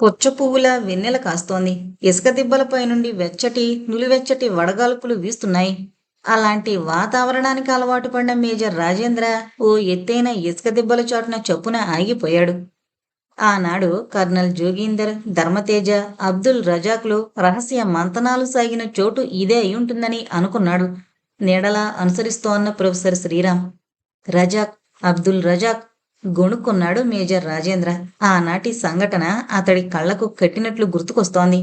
పొచ్చ పువ్వుల వెన్నెల కాస్తోంది. ఇసుక దిబ్బలపై నుండి వెచ్చటి నులివెచ్చటి వడగాల్పులు వీస్తున్నాయి. అలాంటి వాతావరణానికి అలవాటు పడిన మేజర్ రాజేంద్ర ఓ ఎత్తైన ఇసుక దిబ్బల చోటున చప్పున ఆగిపోయాడు. ఆనాడు కర్నల్ జోగీందర్ ధర్మతేజ అబ్దుల్ రజాక్లు రహస్య మంతనాలు సాగిన చోటు ఇదే అయి ఉంటుందని అనుకున్నాడు. నీడలా అనుసరిస్తోన్న ప్రొఫెసర్ శ్రీరామ్. రజాక్ అబ్దుల్ రజాక్ గొణుక్కున్నాడు మేజర్ రాజేంద్ర. ఆనాటి సంఘటన అతడి కళ్ళకు కట్టినట్లు గుర్తుకొస్తోంది.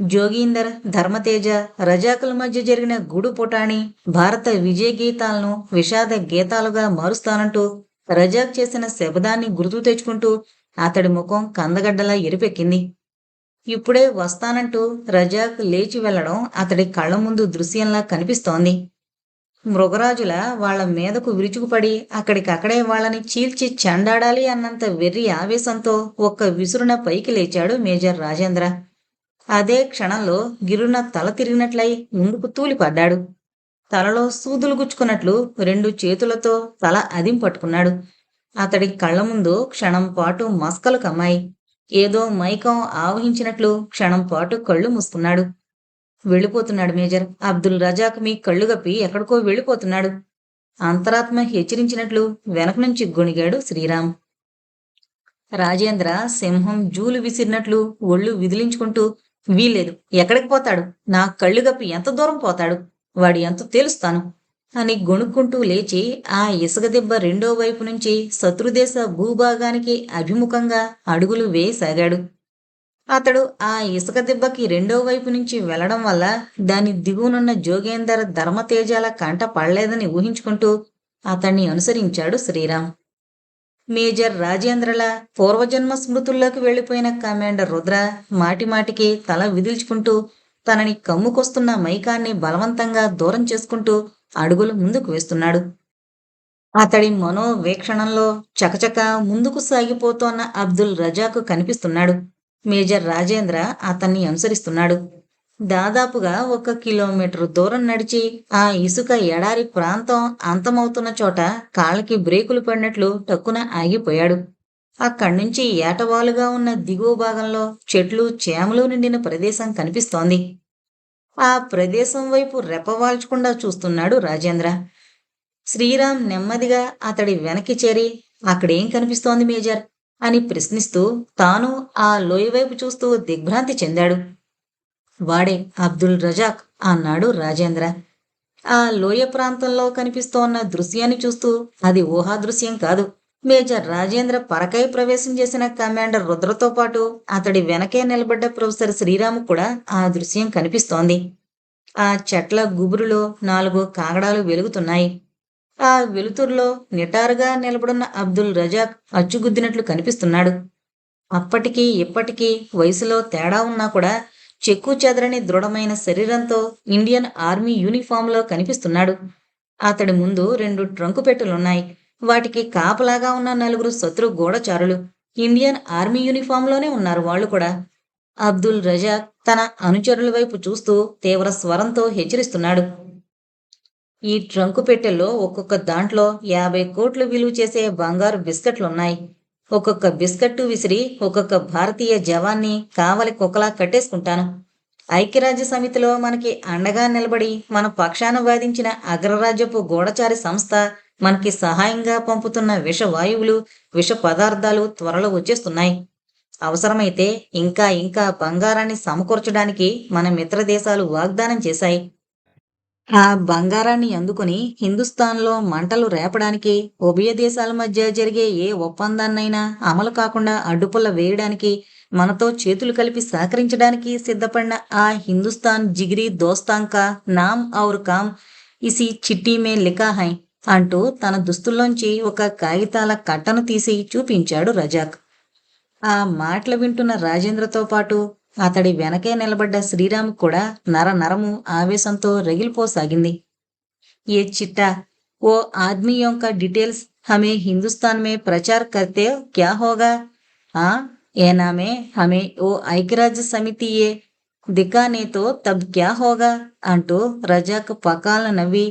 జోగీందర్ ధర్మతేజ రజాకుల మధ్య జరిగిన గుడు పుటాణి భారత విజయ గీతాలను విషాద గీతాలుగా మారుస్తానంటూ రజాక్ చేసిన శబదాన్ని గుర్తు తెచ్చుకుంటూ అతడి ముఖం కందగడ్డలా ఎరిపెక్కింది. ఇప్పుడే వస్తానంటూ రజాక్ లేచి వెళ్ళడం అతడి కళ్ళ ముందు దృశ్యంలా కనిపిస్తోంది. మృగరాజుల వాళ్ళ మీదకు విరుచుకుపడి అక్కడికక్కడే వాళ్ళని చీల్చి చెండాడాలి అన్నంత వెర్రి ఆవేశంతో ఒక్క విసురున పైకి లేచాడు మేజర్ రాజేంద్ర. అదే క్షణంలో గిరున తల తిరిగినట్లయి ముందుకు తూలిపడ్డాడు. తలలో సూదులు గుచ్చుకున్నట్లు రెండు చేతులతో తల అదిం పట్టుకున్నాడు. అతడి కళ్ళ ముందు క్షణం పాటు మస్కలు కమ్మాయి. ఏదో మైకం ఆవహించినట్లు క్షణం పాటు కళ్ళు మూసుకున్నాడు. వెళ్ళిపోతున్నాడు మేజర్. అబ్దుల్ రజాక్ మీ కళ్ళు గప్పి ఎక్కడికో వెళ్ళిపోతున్నాడు. అంతరాత్మ హెచ్చరించినట్లు వెనక నుంచి గొణిగాడు శ్రీరామ్. రాజేంద్ర సింహం జూలు విసిరినట్లు ఒళ్ళు విదిలించుకుంటూ వీల్లేదు ఎక్కడికి పోతాడు? నా కళ్ళు గప్పి ఎంత దూరం పోతాడు? వాడు ఎంత తెలుస్తాను? అని గొణుక్కుంటూ లేచి ఆ ఇసుక దెబ్బ రెండో వైపు నుంచి శత్రుదేశ భూభాగానికి అభిముఖంగా అడుగులు వేయసాగాడు. అతడు ఆ ఇసుక దిబ్బకి రెండో వైపు నుంచి వెళ్ళడం వల్ల దాని దిగువనున్న జోగేందర్ ధర్మతేజాల కంట పడలేదని ఊహించుకుంటూ అతన్ని అనుసరించాడు శ్రీరామ్. మేజర్ రాజేంద్రల పూర్వజన్మ స్మృతుల్లోకి వెళ్ళిపోయిన కమాండర్ రుద్ర మాటిమాటికి తల విదిల్చుకుంటూ తనని కమ్ముకొస్తున్న మైకాన్ని బలవంతంగా దూరం చేసుకుంటూ అడుగులు ముందుకు వేస్తున్నాడు. అతడి మనోవేక్షణంలో చకచక ముందుకు సాగిపోతోన్న అబ్దుల్ రజాకు కనిపిస్తున్నాడు. మేజర్ రాజేంద్ర అతన్ని అనుసరిస్తున్నాడు. దాదాపుగా ఒక కిలోమీటర్ దూరం నడిచి ఆ ఇసుక ఎడారి ప్రాంతం అంతమవుతున్న చోట కాళ్ళకి బ్రేకులు పడినట్లు టక్కున ఆగిపోయాడు. అక్కడి నుంచి ఏటవాలుగా ఉన్న దిగువ భాగంలో చెట్లు చేమలు నిండిన ప్రదేశం కనిపిస్తోంది. ఆ ప్రదేశం వైపు రెప్పవాల్చకుండా చూస్తున్నాడు రాజేంద్ర. శ్రీరామ్ నెమ్మదిగా అతడి వెనక్కి చేరి అక్కడేం కనిపిస్తోంది మేజర్? అని ప్రశ్నిస్తూ తాను ఆ లోయ వైపు చూస్తూ దిగ్భ్రాంతి చెందాడు. వాడే అబ్దుల్ రజాక్ అన్నాడు రాజేంద్ర. ఆ లోయ ప్రాంతంలో కనిపిస్తోన్న దృశ్యాన్ని చూస్తూ అది ఊహాదృశ్యం కాదు. మేజర్ రాజేంద్ర పరకాయ ప్రవేశం చేసిన కమాండర్ రుద్రతో పాటు అతడి వెనకే నిలబడ్డ ప్రొఫెసర్ శ్రీరాము కూడా ఆ దృశ్యం కనిపిస్తోంది. ఆ చెట్ల గుబురులో నాలుగు కాగడాలు వెలుగుతున్నాయి. ఆ వెలుతురులో నిటారుగా నిలబడున్న అబ్దుల్ రజాక్ అచ్చుగుద్దినట్లు కనిపిస్తున్నాడు. అప్పటికీ ఇప్పటికీ వయసులో తేడా ఉన్నా కూడా చెక్కు చెదరని దృఢమైన శరీరంతో ఇండియన్ ఆర్మీ యూనిఫామ్లో కనిపిస్తున్నాడు. అతడి ముందు రెండు ట్రంకు పెట్టెలున్నాయి. వాటికి కాపలాగా ఉన్న నలుగురు శత్రు గూఢచారులు ఇండియన్ ఆర్మీ యూనిఫామ్లోనే ఉన్నారు వాళ్ళు కూడా. అబ్దుల్ రజాక్ తన అనుచరుల వైపు చూస్తూ తీవ్ర స్వరంతో హెచ్చరిస్తున్నాడు. ఈ ట్రంకు పెట్టెల్లో ఒక్కొక్క దాంట్లో యాభై కోట్లు విలువ చేసే బంగారు బిస్కెట్లున్నాయి. ఒక్కొక్క బిస్కెట్టు విసిరి ఒక్కొక్క భారతీయ జవాన్ని కావలి కుక్కలా కట్టేసుకుంటాను. ఐక్యరాజ్య సమితిలో మనకి అండగా నిలబడి మన పక్షాన వాదించిన అగ్రరాజ్యపు గూఢచారి సంస్థ మనకి సహాయంగా పంపుతున్న విషవాయువులు విష పదార్థాలు త్వరలో వచ్చేస్తున్నాయి. అవసరమైతే ఇంకా ఇంకా బంగారాన్ని సమకూర్చడానికి మన మిత్రదేశాలు వాగ్దానం చేశాయి. ఆ బంగారాన్ని అందుకుని హిందుస్థాన్లో మంటలు రేపడానికి ఉభయ దేశాల మధ్య జరిగే ఏ ఒప్పందాన్నైనా అమలు కాకుండా అడ్డుపుల్ల వేయడానికి మనతో చేతులు కలిపి సహకరించడానికి సిద్ధపడిన ఆ హిందుస్థాన్ జిగిరి దోస్తాంకా నామ్ ఔర్ కామ్ ఇసి చిట్టి మే లిఖా హై అంటూ తన దుస్తుల్లోంచి ఒక కాగితాల కట్టను తీసి చూపించాడు రజాక్. ఆ మాటలు వింటున్న రాజేంద్రతో పాటు అతడి వెనకే నిలబడ్డ శ్రీరామ్ కూడా నర నరము ఆవేశంతో రగిలిపోసాగింది ఏ చిట్టా ఓ ఆద్మీ యొక్క డీటెయిల్స్ హమే హిందుస్థాన్ మే ప్రచార్ కర్తే క్యా హోగా ఆ ఏ నామే హమే ఓ ఐక్యరాజ్య సమితి ఏ దికానేతో తబ్ క్యా హోగా అంటూ రజాక్ పకాలను నవ్వి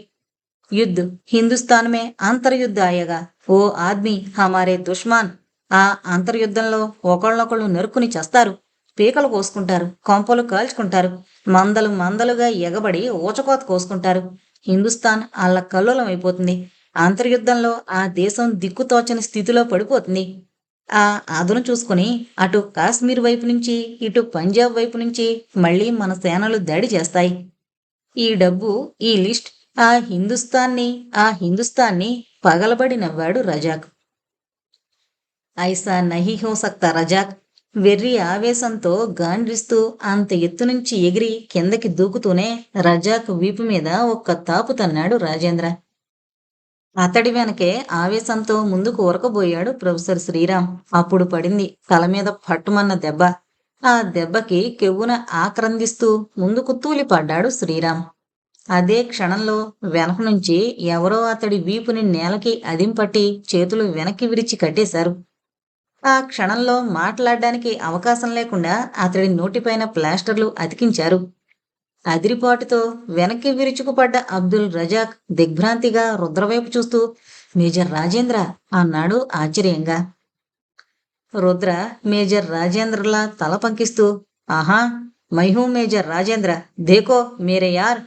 युद्ध हिंदुस्तान में अंतर्युद्ध आएगा वो आदमी हमारे दुश्मन ఆ అంతర్యుద్ధంలో ఒకళ్ళొకళ్ళు నరుక్కుని చస్తారు పీకలు కోసుకుంటారు కొంపలు కాల్చుకుంటారు మందలు మందలుగా ఎగబడి ఊచకోత కోసుకుంటారు. హిందుస్థాన్ అల్ల కల్లోలం అయిపోతుంది. అంతర్యుద్ధంలో ఆ దేశం దిక్కుతోచని స్థితిలో పడిపోతుంది. ఆ అదును చూసుకుని అటు కాశ్మీర్ వైపు నుంచి ఇటు పంజాబ్ వైపు నుంచి మళ్ళీ మన సేనలు దాడి చేస్తాయి. ఈ డబ్బు ఈ లిస్ట్ ఆ హిందుస్థాన్ని ఆ హిందుస్థాన్ని పగలబడి నవ్వాడు రజాక్. ఐసా నహి హో సక్తా రజాక్. వెర్రి ఆవేశంతో గాండ్రిస్తూ అంత ఎత్తు నుంచి ఎగిరి కిందకి దూకుతూనే రజాక్ వీపు మీద ఒక్క తాపు తన్నాడు రాజేంద్ర. అతడి వెనకే ఆవేశంతో ముందుకు ఉరకబోయాడు ప్రొఫెసర్ శ్రీరామ్. అప్పుడు పడింది తల మీద పట్టుమన్న దెబ్బ. ఆ దెబ్బకి కెవ్వున ఆక్రందిస్తూ ముందుకు తూలిపడ్డాడు శ్రీరామ్. అదే క్షణంలో వెనక నుంచి ఎవరో అతడి వీపుని నేలకి అదింపట్టి చేతులు వెనక్కి విరిచి కట్టేశారు. ఆ క్షణంలో మాట్లాడడానికి అవకాశం లేకుండా అతడి నోటిపైన ప్లాస్టర్లు అతికించారు. అదిరిపాటుతో వెనక్కి విరుచుకుపడ్డ అబ్దుల్ రజాక్ దిగ్భ్రాంతిగా రుద్రవైపు చూస్తూ మేజర్ రాజేంద్ర అన్నాడు ఆశ్చర్యంగా. రుద్ర మేజర్ రాజేంద్రలా తల పంకిస్తూ ఆహా మైహూ మేజర్ రాజేంద్ర దేకో మేరే యార్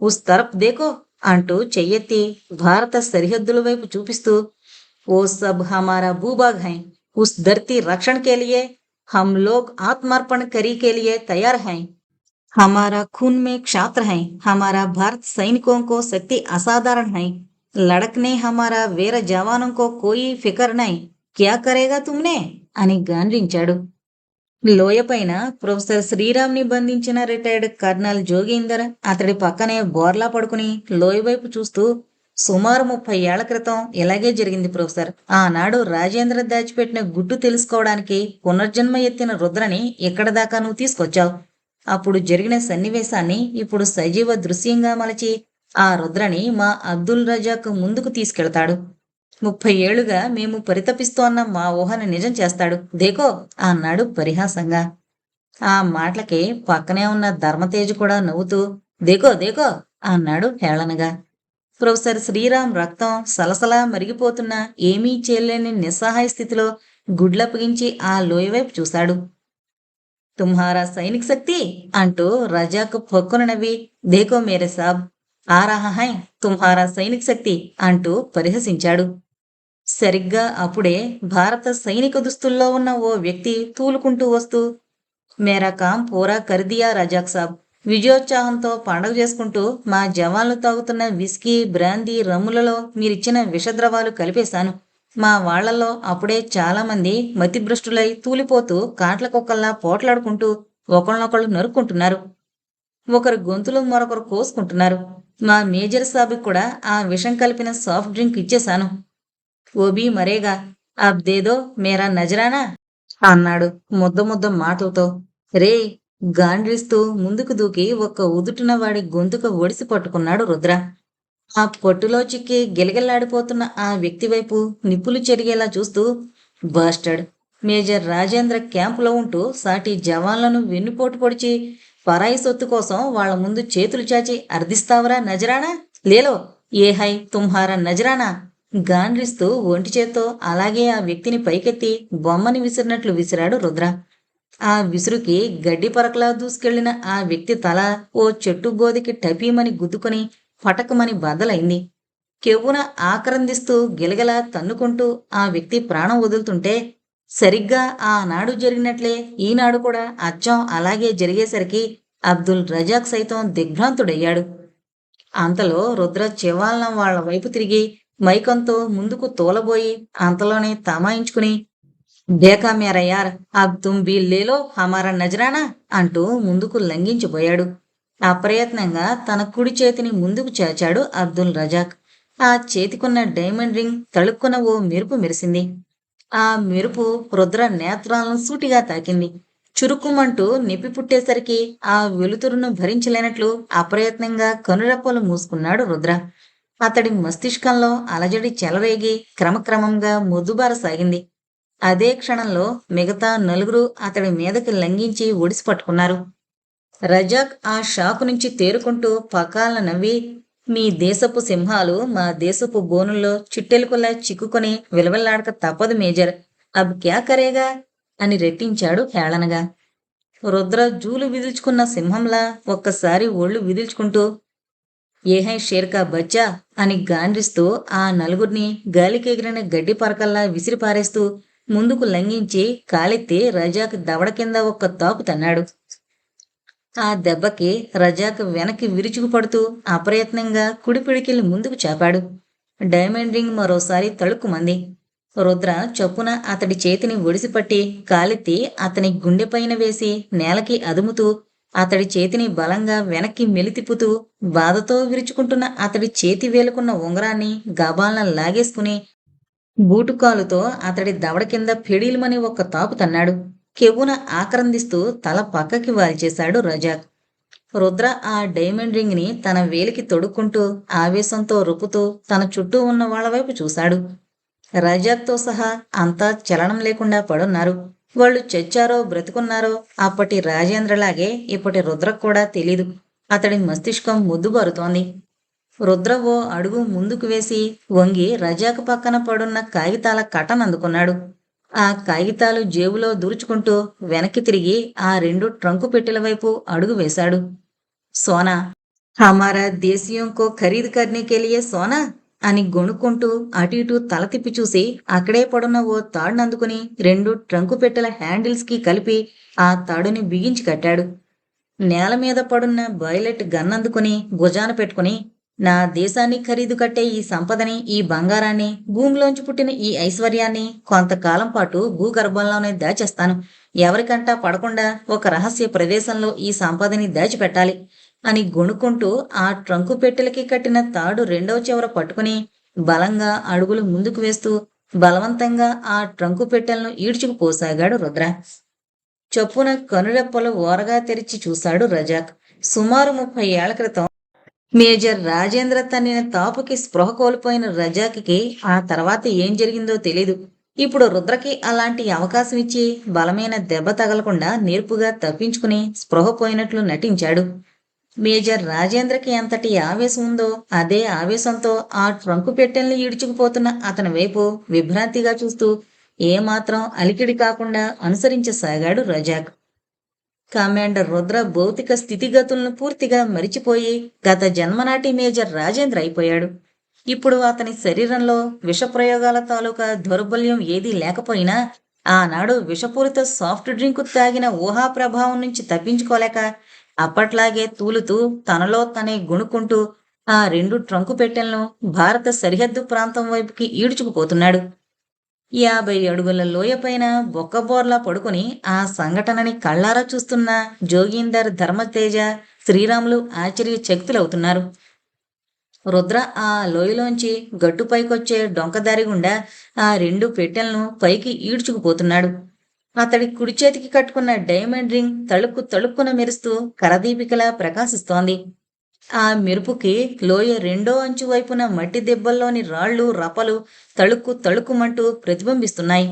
ఉస్ తరప్ దేకో అంటూ చెయ్యెత్తి భారత సరిహద్దుల వైపు చూపిస్తూ ఓ సబ్ హమారా భూభాగ్ హై उस धरती रक्षण के लिए हम लोग आत्मर्पण करी के लिए तैयार हैं हमारा खून में क्षात्र है हमारा भारत सैनिकों को शक्ति असाधारण है लड़कने हमारा वीर जवानों को कोई फिक्र नहीं क्या करेगा तुमने అని గాండ్రించాడు లోయపైన ప్రొఫెసర్ శ్రీరామ్ని బంధించిన రిటైర్డ్ కర్నల్ జోగీందర్ అతడి పక్కనే బోర్లా పడుకుని లోయ వైపు చూస్తూ సుమారు ముప్పై ఏళ్ళ క్రితం ఇలాగే జరిగింది ప్రొఫెసర్. ఆనాడు రాజేంద్ర దాచిపెట్టిన గుట్టు తెలుసుకోవడానికి పునర్జన్మ ఎత్తిన రుద్రని ఇక్కడ దాకా నువ్వు తీసుకొచ్చావు. అప్పుడు జరిగిన సన్నివేశాన్ని ఇప్పుడు సజీవ దృశ్యంగా మలచి ఆ రుద్రని మా అబ్దుల్ రజాకు ముందుకు తీసుకెళ్తాడు. ముప్పై ఏళ్ళుగా మేము పరితపిస్తోన్న మా ఊహను నిజం చేస్తాడు. దేకో అన్నాడు పరిహాసంగా. ఆ మాటలకి పక్కనే ఉన్న ధర్మతేజ్ కూడా నవ్వుతూ దేకో దేకో అన్నాడు హేళనగా. ప్రొఫెసర్ శ్రీరామ్ రక్తం సలసలా మరిగిపోతున్న ఏమీ చేయలేని నిస్సహాయ స్థితిలో గుడ్లప్పగించి ఆ లోయవైపు చూశాడు. తుమ్హారా సైనిక శక్తి! అంటూ రజాకు పొక్కున నవ్వి దేకో మేరే సాబ్ ఆ రహా హై తుమ్హారా సైనిక శక్తి! అంటూ పరిహసించాడు. సరిగ్గా అప్పుడే భారత సైనిక దుస్తుల్లో ఉన్న ఓ వ్యక్తి తూలుకుంటూ వస్తూ మేరా కాం పూరా కర్దియా రజాక్ సాబ్ విజయోత్సాహంతో పండగ చేసుకుంటూ మా జవాన్లు తాగుతున్న విస్కీ బ్రాందీ రమ్ములలో మీరిచ్చిన విషద్రవాలు కలిపేశాను. మా వాళ్ళలో అప్పుడే చాలామంది మతిభ్రష్టులై తూలిపోతూ కాట్ల కుక్కల్లా పోట్లాడుకుంటూ ఒకళ్ళనొకళ్ళు నరుక్కుంటున్నారు. ఒకరు గొంతులు మరొకరు కోసుకుంటున్నారు. మా మేజర్ సాబికి కూడా ఆ విషం కలిపిన సాఫ్ట్ డ్రింక్ ఇచ్చేశాను. ఓబీ మరేగా అబ్దేదో మేరా నజరానా? అన్నాడు ముద్ద ముద్ద మాటలతో. రే గాండ్రిస్తూ ముందుకు దూకి ఒక్క ఉదుటిన వాడి గొంతుక ఒడిసి పట్టుకున్నాడు రుద్ర. ఆ పొట్టులో చిక్కి గిలగిల్లాడిపోతున్న ఆ వ్యక్తి వైపు నిప్పులు చెరిగేలా చూస్తూ బాస్టర్డ్ మేజర్ రాజేంద్ర క్యాంపులో ఉంటూ సాటి జవాన్లను వెన్నుపోటు పొడిచి పరాయి సొత్తు కోసం వాళ్ళ ముందు చేతులు చాచి అర్థిస్తావరా నజరానా? లేలో ఏ హై తుమ్హారా నజరానా? గాండ్రిస్తూ ఒంటి చేత్తో అలాగే ఆ వ్యక్తిని పైకెత్తి బొమ్మని విసిరినట్లు విసిరాడు రుద్ర. ఆ విసురుకి గడ్డి పరకలా దూసుకెళ్ళిన ఆ వ్యక్తి తల ఓ చెట్టు గోదికి టపీమని గుద్దుకొని పటకమని బద్దలైంది కెవ్వున ఆక్రందిస్తూ గిలగల తన్నుకుంటూ ఆ వ్యక్తి ప్రాణం వదులుతుంటే సరిగ్గా ఆనాడు జరిగినట్లే ఈనాడు కూడా అచ్చం అలాగే జరిగేసరికి అబ్దుల్ రజాక్ సైతం దిగ్భ్రాంతుడయ్యాడు. అంతలో రుద్ర చివాలనం వాళ్ళ వైపు తిరిగి మైకంతో ముందుకు తోలబోయి అంతలోనే తమాయించుకుని దేకా మేరా యార్ అబ్ తుమ్ భీ లేలో హమారా నజరానా? అంటూ ముందుకు లంఘించిపోయాడు. అప్రయత్నంగా తన కుడి చేతిని ముందుకు చేర్చాడు అబ్దుల్ రజాక్. ఆ చేతికున్న డైమండ్ రింగ్ తళుక్కున ఓ మెరుపు మెరిసింది. ఆ మెరుపు రుద్ర నేత్రాలను సూటిగా తాకింది. చురుకుమంటూ నిప్పి పుట్టేసరికి ఆ వెలుతురును భరించలేనట్లు అప్రయత్నంగా కనురెప్పలు మూసుకున్నాడు రుద్ర. అతడి మస్తిష్కంలో అలజడి చెలరేగి క్రమక్రమంగా మొద్దుబారసాగింది అదే క్షణంలో మిగతా నలుగురు అతడి మీదకి లంఘించి ఒడిసి పట్టుకున్నారు. రజాక్ ఆ షాకు నుంచి తేరుకుంటూ పకాలను నవ్వి మీ దేశపు సింహాలు మా దేశపు బోనుల్లో చిట్టెలుకులా చిక్కుకొని విలవెల్లాడక తప్పదు మేజర్. అబ్ క్యా కరేగా? అని రెట్టించాడు హేళనగా. రుద్ర జూలు విదిల్చుకున్న సింహంలా ఒక్కసారి ఒళ్ళు విదిల్చుకుంటూ ఏహై షేర్కా బచ్చా? అని గాండ్రిస్తూ ఆ నలుగురిని గాలికెగిరిన గడ్డి పరకల్లా విసిరిపారేస్తూ ముందుకు లంఘించి కాలెత్తి రజాక్ దవడ కింద ఒక్క తాపు తన్నాడు. ఆ దెబ్బకి రజాక్ వెనక్కి విరుచుకు పడుతూ అప్రయత్నంగా కుడిపిడికిల్ని ముందుకు చాపాడు. డైమండ్ రింగ్ మరోసారి తళుక్కుమంది రుద్ర చొప్పున అతడి చేతిని ఒడిసిపట్టి కాలెత్తి అతని గుండెపైన వేసి నేలకి అదుముతూ అతడి చేతిని బలంగా వెనక్కి మెలితిప్పుతూ బాధతో విరుచుకుంటున్న అతడి చేతి వేలుకున్న ఉంగరాన్ని గబాలన లాగేసుకుని బూటుకాలుతో అతడి దవడ కింద పెడీలమని ఒక్క తాపు తన్నాడు. కెవ్వున ఆక్రందిస్తూ తల పక్కకి వాల్చేశాడు రజాక్. రుద్ర ఆ డైమండ్ రింగ్ని తన వేలికి తొడుక్కుంటూ ఆవేశంతో రుపుతూ తన చుట్టూ ఉన్న వాళ్ళ వైపు చూశాడు. రజాక్తో సహా అంతా చలనం లేకుండా పడున్నారు. వాళ్ళు చచ్చారో బ్రతుకున్నారో అప్పటి రాజేంద్రలాగే ఇప్పటి రుద్రకు కూడా తెలీదు. అతడి మస్తిష్కం ముద్దుబారుతోంది. రుద్ర ఓ అడుగు ముందుకు వేసి వంగి రజాకు పక్కన పడున్న కాగితాల కటన్ అందుకున్నాడు. ఆ కాగితాలు జేబులో దూర్చుకుంటూ వెనక్కి తిరిగి ఆ రెండు ట్రంకు పెట్టెల వైపు అడుగు వేశాడు. సోనా హమారా దేశీయం కో ఖరీదు కర్నీకెలియే సోనా అని గొణుక్కుంటూ అటు ఇటు తల తిప్పి చూసి అక్కడే పడున్న ఓ తాడునందుకుని రెండు ట్రంకు పెట్టెల హ్యాండిల్స్కి కలిపి ఆ తాడుని బిగించి కట్టాడు. నేల మీద పడున్న బాయిలెట్ గన్నందుకుని భుజాన పెట్టుకుని నా దేశాన్ని ఖరీదు కట్టే ఈ సంపదని ఈ బంగారాన్ని భూమిలోంచి పుట్టిన ఈ ఐశ్వర్యాన్ని కొంతకాలం పాటు భూగర్భంలోనే దాచేస్తాను. ఎవరికంటా పడకుండా ఒక రహస్య ప్రదేశంలో ఈ సంపదని దాచిపెట్టాలి అని గొణుకుంటూ ఆ ట్రంకు పెట్టెలకి కట్టిన తాడు రెండవ చివర పట్టుకుని బలంగా అడుగులు ముందుకు వేస్తూ బలవంతంగా ఆ ట్రంకు పెట్టెలను ఈడ్చుకుపోసాగాడు రుద్ర. చొప్పున కనురెప్పలు ఓరగా తెరిచి చూశాడు రజాక్. సుమారు ముప్పై ఏళ్ళ క్రితం మేజర్ రాజేంద్ర తన్నిన తాపుకి స్పృహ కోల్పోయిన రజాకి ఆ తర్వాత ఏం జరిగిందో తెలీదు. ఇప్పుడు రుద్రకి అలాంటి అవకాశం ఇచ్చి బలమైన దెబ్బ తగలకుండా నేర్పుగా తప్పించుకుని స్పృహ పోయినట్లు నటించాడు. మేజర్ రాజేంద్రకి ఎంతటి ఆవేశం ఉందో అదే ఆవేశంతో ఆ ట్రంకు పెట్టెల్ని ఈడ్చుకుపోతున్న అతని వైపు విభ్రాంతిగా చూస్తూ ఏమాత్రం అలికిడి కాకుండా అనుసరించసాగాడు రజాక్. కమాండర్ రుద్ర భౌతిక స్థితిగతులను పూర్తిగా మరిచిపోయి గత జన్మనాటి మేజర్ రాజేంద్ర అయిపోయాడు. ఇప్పుడు అతని శరీరంలో విషప్రయోగాల తాలూకా దౌర్బల్యం ఏదీ లేకపోయినా ఆనాడు విషపూరిత సాఫ్ట్ డ్రింకు తాగిన ఊహా ప్రభావం నుంచి తప్పించుకోలేక అప్పట్లాగే తూలుతూ తనలో తనే గుణుకుంటూ ఆ రెండు ట్రంకు పెట్టెలను భారత సరిహద్దు ప్రాంతం వైపుకి ఈడ్చుకుపోతున్నాడు. యాభై అడుగుల లోయపైన బొక్కబోర్లా పడుకుని ఆ సంఘటనని కళ్ళారా చూస్తున్న జోగీందర్ ధర్మతేజ శ్రీరాములు ఆశ్చర్య చక్తులవుతున్నారు రుద్ర ఆ లోయలోంచి గట్టుపైకొచ్చే డొంకదారి గుండా ఆ రెండు పెట్టెలను పైకి ఈడ్చుకుపోతున్నాడు. అతడి కుడి చేతికి కట్టుకున్న డైమండ్ రింగ్ తళుక్కు తళుక్కున మెరుస్తూ కరదీపికలా ప్రకాశిస్తోంది. ఆ మెరుపుకి లోయ రెండో అంచు వైపున మట్టి దెబ్బల్లోని రాళ్ళు రపలు తళుక్కు తళుక్కుమంటూ ప్రతిబింబిస్తున్నాయి.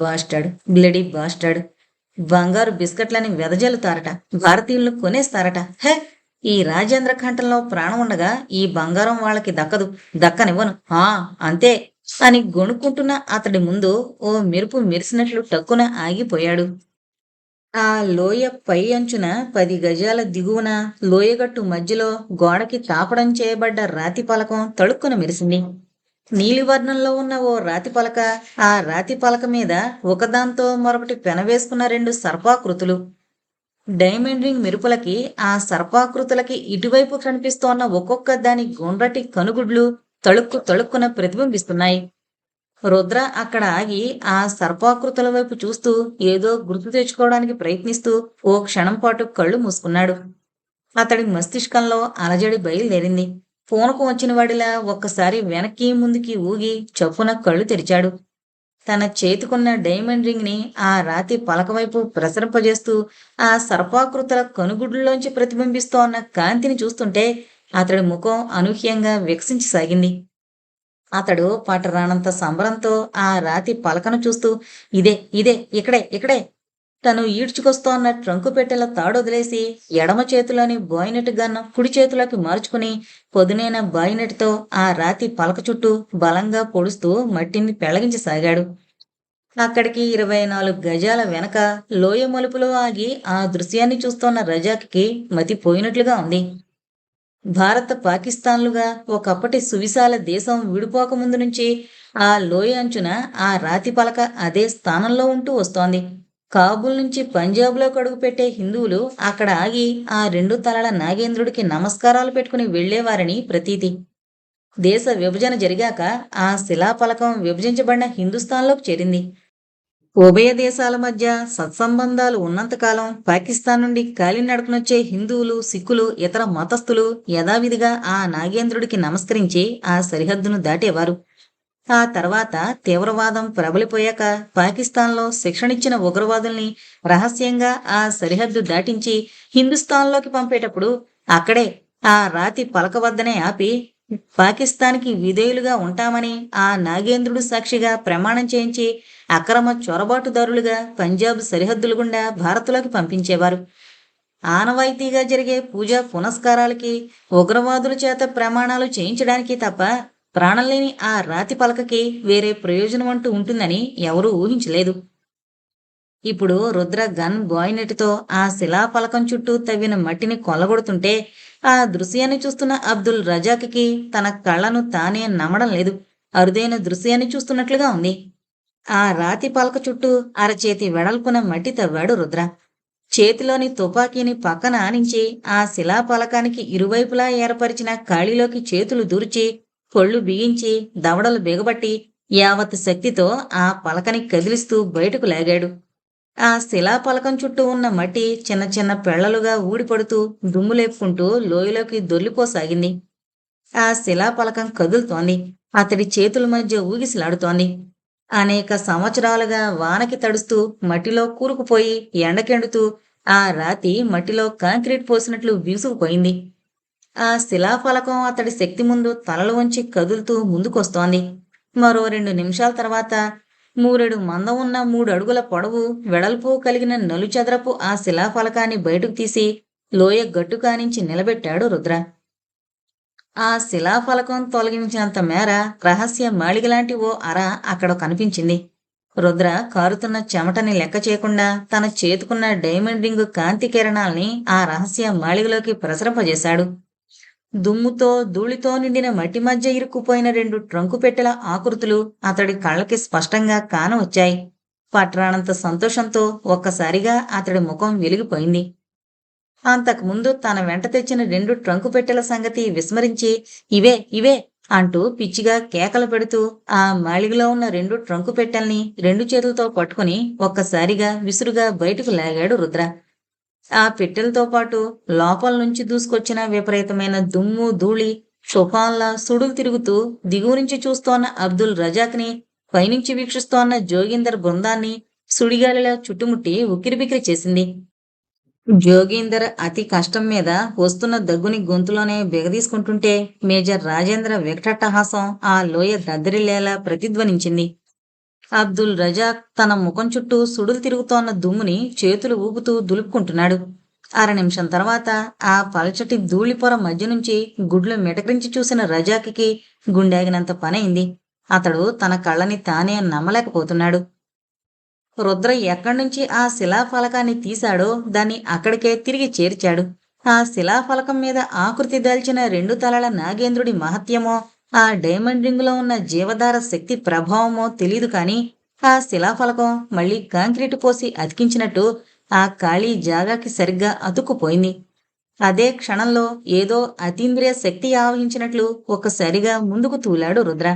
బాస్టాడు బ్లడీ బాస్టాడు బంగారు బిస్కెట్లని వెదజల్లుతారట. భారతీయులను కొనేస్తారట. హే! ఈ రాజేంద్ర కంఠంలో ప్రాణం ఉండగా ఈ బంగారం వాళ్ళకి దక్కదు. దక్కనివ్వను. ఆ అంతే. అని గొణుక్కుంటున్న అతడి ముందు ఓ మెరుపు మెరిసినట్లు టక్కున ఆగిపోయాడు. ఆ లోయ పై అంచున పది గజాల దిగువన లోయగట్టు మధ్యలో గోడకి తాపడం చేయబడ్డ రాతి పలకం తళుక్కున మెరిసింది. నీలివర్ణంలో ఉన్న ఓ రాతి పలక ఆ రాతి పలక మీద ఒకదాంతో మరొకటి పెనవేసుకున్న రెండు సర్పాకృతులు. డైమండ్ రింగ్ మెరుపులకి ఆ సర్పాకృతులకి ఇటువైపు కనిపిస్తోన్న ఒక్కొక్క దాని గుండ్రటి కనుగుడ్లు తళుక్కు తళుక్కున ప్రతిబింబిస్తున్నాయి. రుద్ర అక్కడ ఆగి ఆ సర్పాకృతుల వైపు చూస్తూ ఏదో గుర్తు తెచ్చుకోవడానికి ప్రయత్నిస్తూ ఓ క్షణం పాటు కళ్ళు మూసుకున్నాడు. అతడి మస్తిష్కంలో అలజడి బయలుదేరింది. పూనకు వచ్చిన వాడిలా ఒక్కసారి వెనక్కి ముందుకి ఊగి చప్పున కళ్ళు తెరిచాడు. తన చేతికున్న డైమండ్ రింగ్ని ఆ రాతి పలక వైపు ప్రసరింపజేస్తూ ఆ సర్పాకృతుల కనుగుడ్లోంచి ప్రతిబింబిస్తోన్న కాంతిని చూస్తుంటే అతడి ముఖం అనూహ్యంగా వికసించసాగింది. అతడు పటరానంత సంబరంతో ఆ రాతి పలకను చూస్తూ ఇదే ఇదే ఇక్కడే ఇక్కడే. తను ఈడ్చుకొస్తోన్న ట్రంకు పెట్టెల తాడొదిలేసి ఎడమ చేతిలోని బాయినెట్ గన్ను కుడి చేతిలోకి మార్చుకుని పొదునైన బాయినెట్తో ఆ రాతి పలక చుట్టూ బలంగా పొడుస్తూ మట్టిని పెళ్ళగించసాగాడు అక్కడికి ఇరవై నాలుగు గజాల వెనక లోయ మలుపులో ఆగి ఆ దృశ్యాన్ని చూస్తోన్న రజాక్కి మతి పోయినట్లుగా ఉంది. భారత పాకిస్తాన్లుగా ఒకప్పటి సువిశాల దేశం విడిపోక ముందు నుంచి ఆ లోయ అంచున ఆ రాతి పలక అదే స్థానంలో ఉంటూ వస్తోంది. కాబూల్ నుంచి పంజాబ్లో కడుగుపెట్టే హిందువులు అక్కడ ఆగి ఆ రెండు తలల నాగేంద్రుడికి నమస్కారాలు పెట్టుకుని వెళ్ళేవారని ప్రతీతి. దేశ విభజన జరిగాక ఆ శిలాఫలకం విభజించబడిన హిందుస్థాన్లోకి చేరింది. ఉభయ దేశాల మధ్య సత్సంబంధాలు ఉన్నంతకాలం పాకిస్తాన్ నుండి కాలినడకనొచ్చే హిందువులు సిక్కులు ఇతర మతస్థులు యథావిధిగా ఆ నాగేంద్రుడికి నమస్కరించి ఆ సరిహద్దును దాటేవారు. ఆ తర్వాత తీవ్రవాదం ప్రబలిపోయాక పాకిస్తాన్లో శిక్షణిచ్చిన ఉగ్రవాదుల్ని రహస్యంగా ఆ సరిహద్దు దాటించి హిందుస్థాన్లోకి పంపేటప్పుడు అక్కడే ఆ రాతి పలక వద్దనే ఆపి పాకిస్తాన్కి విధేయులుగా ఉంటామని ఆ నాగేంద్రుడు సాక్షిగా ప్రమాణం చేయించి అక్రమ చొరబాటుదారులుగా పంజాబ్ సరిహద్దుల గుండా భారత్లోకి పంపించేవారు. ఆనవాయితీగా జరిగే పూజా పునస్కారాలకి ఉగ్రవాదుల చేత ప్రమాణాలు చేయించడానికి తప్ప ప్రాణం లేని ఆ రాతి పలకకి వేరే ప్రయోజనం అంటూ ఉంటుందని ఎవరూ ఊహించలేదు. ఇప్పుడు రుద్ర గన్ బాయినెట్తో ఆ శిలాఫలకం చుట్టూ తవ్విన మట్టిని కొల్లగొడుతుంటే ఆ దృశ్యాన్ని చూస్తున్న అబ్దుల్ రజాక్కి తన కళ్ళను తానే నమ్మడం లేదు. అరుదైన దృశ్యాన్ని చూస్తున్నట్లుగా ఉంది. ఆ రాతి పలక చుట్టూ అరచేతి వెడల్పున మట్టి తవ్వాడు రుద్ర. చేతిలోని తుపాకీని పక్కన ఆనించి ఆ శిలాపలకానికి ఇరువైపులా ఏర్పరిచిన ఖాళీలోకి చేతులు దూర్చి కొళ్ళు బిగించి దవడలు బిగబట్టి యావత్ శక్తితో ఆ పలకని కదిలిస్తూ బయటకు లాగాడు. ఆ శిలాపలకం చుట్టూ ఉన్న మట్టి చిన్న చిన్న పెళ్ళలుగా ఊడిపడుతూ దుమ్ము లేపుకుంటూ లోయలోకి దొల్లిపోసాగింది ఆ శిలాపలకం కదులుతోంది. అతడి చేతుల మధ్య ఊగిసలాడుతోంది. అనేక సంవత్సరాలుగా వానకి తడుస్తూ మట్టిలో కూరుకుపోయి ఎండకెండుతూ ఆ రాతి మట్టిలో కాంక్రీట్ పోసినట్లు వీసుకుపోయింది ఆ శిలాఫలకం అతడి శక్తి ముందు తలలు వంచి కదులుతూ ముందుకొస్తోంది. మరో రెండు నిమిషాల తర్వాత మూరెడు మందం ఉన్న మూడు అడుగుల పొడవు వెడల్పు కలిగిన నలుచదరపు ఆ శిలాఫలకాన్ని బయటకు తీసి లోయ గట్టు కానించి నిలబెట్టాడు రుద్ర. ఆ శిలాఫలకం తొలగించినంత మేర రహస్య మాళిగలాంటి ఓ అర అక్కడ కనిపించింది. రుద్ర కారుతున్న చెమటని లెక్క చేయకుండా తన చేతుకున్న డైమండ్ రింగు కాంతి కిరణాల్ని ఆ రహస్య మాళిగలోకి ప్రసరింపజేశాడు. దుమ్ముతో ధూళితో నిండిన మట్టి మధ్య ఇరుక్కుపోయిన రెండు ట్రంకు పెట్టెల ఆకృతులు అతడి కళ్ళకి స్పష్టంగా కానవచ్చాయి పట్రానంత సంతోషంతో ఒక్కసారిగా అతడి ముఖం వెలిగిపోయింది. అంతకుముందు తన వెంట తెచ్చిన రెండు ట్రంకు పెట్టెల సంగతి విస్మరించి ఇవే ఇవే అంటూ పిచ్చిగా కేకలు పెడుతూ ఆ మాళిగలో ఉన్న రెండు ట్రంకు పెట్టెల్ని రెండు చేతులతో పట్టుకుని ఒక్కసారిగా విసురుగా బయటకు లాగాడు రుద్ర. ఆ పెట్టెలతో పాటు లోపల నుంచి దూసుకొచ్చిన విపరీతమైన దుమ్ము ధూళి తుఫాన్లా సుడులు తిరుగుతూ దిగువ నుంచి చూస్తోన్న అబ్దుల్ రజాక్ని పైనుంచి వీక్షిస్తోన్న జోగిందర్ బృందాన్ని సుడిగాలిలా చుట్టుముట్టి ఉక్కిరిబిక్కిరి చేసింది. జోగీందర్ అతి కష్టం మీద వస్తున్న దగ్గుని గొంతులోనే బిగదీసుకుంటుంటే మేజర్ రాజేంద్ర వికటట్టహాసం ఆ లోయ దద్దరిల్లేలా ప్రతిధ్వనించింది. అబ్దుల్ రజాక్ తన ముఖం చుట్టూ సుడులు తిరుగుతోన్న దుమ్ముని చేతులు ఊపుతూ దులుపుకుంటున్నాడు. అర నిమిషం తర్వాత ఆ పలచటి ధూళిపొర మధ్య నుంచి గుడ్లు మిటకరించి చూసిన రజాకి గుండెగినంత పనైంది. అతడు తన కళ్ళని తానే నమ్మలేకపోతున్నాడు. రుద్ర ఎక్కడి నుంచి ఆ శిలాఫలకాన్ని తీశాడో దాన్ని అక్కడికే తిరిగి చేర్చాడు. ఆ శిలాఫలకం మీద ఆకృతి దాల్చిన రెండు తలల నాగేంద్రుడి మహత్యమో ఆ డైమండ్ రింగులో ఉన్న జీవధార శక్తి ప్రభావమో తెలియదు కాని ఆ శిలాఫలకం మళ్ళీ కాంక్రీటు పోసి అతికించినట్టు ఆ ఖాళీ జాగాకి సరిగ్గా అతుక్కుపోయింది. అదే క్షణంలో ఏదో అతీంద్రియ శక్తి ఆవహించినట్లు ఒక్కసారిగా ముందుకు తూలాడు రుద్ర.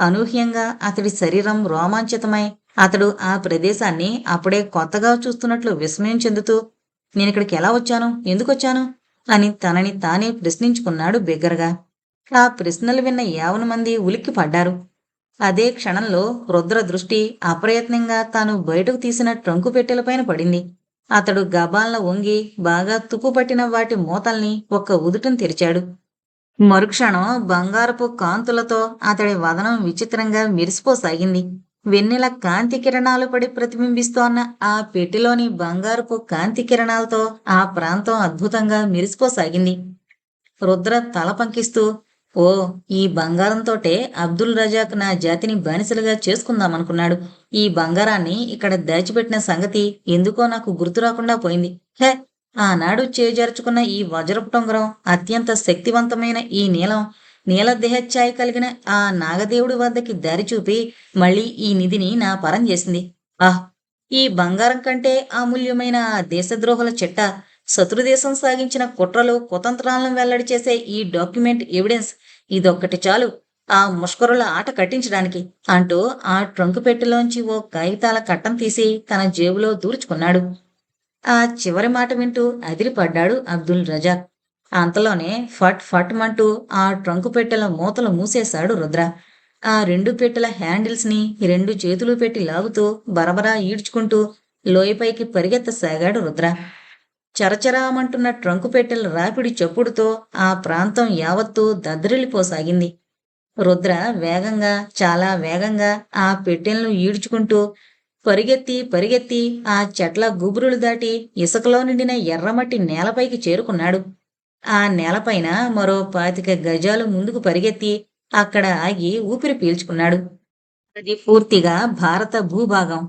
అనూహ్యంగా అతడి శరీరం రోమాంచితమై అతడు ఆ ప్రదేశాన్ని అప్పుడే కొత్తగా చూస్తున్నట్లు విస్మయం చెందుతూ నేనిక్కడికి ఎలా వచ్చాను? ఎందుకొచ్చాను? అని తనని తానే ప్రశ్నించుకున్నాడు బిగ్గరగా. ఆ ప్రశ్నలు విన్న యావన మంది ఉలిక్కి పడ్డారు. అదే క్షణంలో రుద్ర దృష్టి అప్రయత్నంగా తాను బయటకు తీసిన ట్రంకు పెట్టెలపైన పడింది. అతడు గబాల్న వంగి బాగా తుప్పుపట్టిన వాటి మూతల్ని ఒక్క ఉదుటం తెరిచాడు. మరుక్షణం బంగారపు కాంతులతో అతడి వదనం విచిత్రంగా మెరిసిపోసాగింది. వెన్నెల కాంతి కిరణాలు పడి ప్రతిబింబిస్తోన్న ఆ పెట్టెలోని బంగారపు కాంతి కిరణాలతో ఆ ప్రాంతం అద్భుతంగా మెరిసిపోసాగింది. రుద్ర తల పంకిస్తూ ఓ ఈ బంగారంతోటే అబ్దుల్ రజాక్ నా జాతిని బానిసలుగా చేసుకుందామనుకున్నాడు ఈ బంగారాన్ని ఇక్కడ దాచిపెట్టిన సంగతి ఎందుకో నాకు గుర్తు రాకుండా పోయింది. హే ఆనాడు చేజార్చుకున్న ఈ వజ్రపు టొంగరం అత్యంత శక్తివంతమైన ఈ నీలం నీల దేహఛాయ కలిగిన ఆ నాగదేవుడి వద్దకి దారి చూపి మళ్ళీ ఈ నిధిని నా పరం చేసింది. ఆహ్ ఈ బంగారం కంటే అమూల్యమైన దేశద్రోహుల చెట్ట శత్రుదేశం సాగించిన కుట్రలు కుతంత్రాలను వెల్లడి చేసే ఈ డాక్యుమెంట్ ఎవిడెన్స్ ఇదొక్కటి చాలు. ఆ ముష్కరుల ఆట కట్టించడానికి అంటూ ఆ ట్రంకు పెట్టెలోంచి ఓ కాగితాల కట్టం తీసి తన జేబులో దూర్చుకున్నాడు. ఆ చివరి మాట వింటూ అదిరిపడ్డాడు అబ్దుల్ రజాక్. అంతలోనే ఫట్ ఫట్ మంటూ ఆ ట్రంకు పెట్టెల మూతలు మూసేశాడు రుద్ర. ఆ రెండు పెట్టెల హ్యాండిల్స్ని రెండు చేతులు పెట్టి లాగుతూ బరబరా ఈడ్చుకుంటూ లోయపైకి పరిగెత్తసాగాడు రుద్ర. చరచరామంటున్న ట్రంకు పెట్టెల రాపిడి చప్పుడుతో ఆ ప్రాంతం యావత్తూ దద్దరిల్లిపోసాగింది. రుద్ర వేగంగా చాలా వేగంగా ఆ పెట్టెలను ఈడ్చుకుంటూ పరిగెత్తి పరిగెత్తి ఆ చెట్ల గుబురులు దాటి ఇసుకలో నిండిన ఎర్రమట్టి నేలపైకి చేరుకున్నాడు. ఆ నేలపైన మరో పాతిక గజాలు ముందుకు పరిగెత్తి అక్కడ ఆగి ఊపిరి పీల్చుకున్నాడు. అది పూర్తిగా భారత భూభాగం.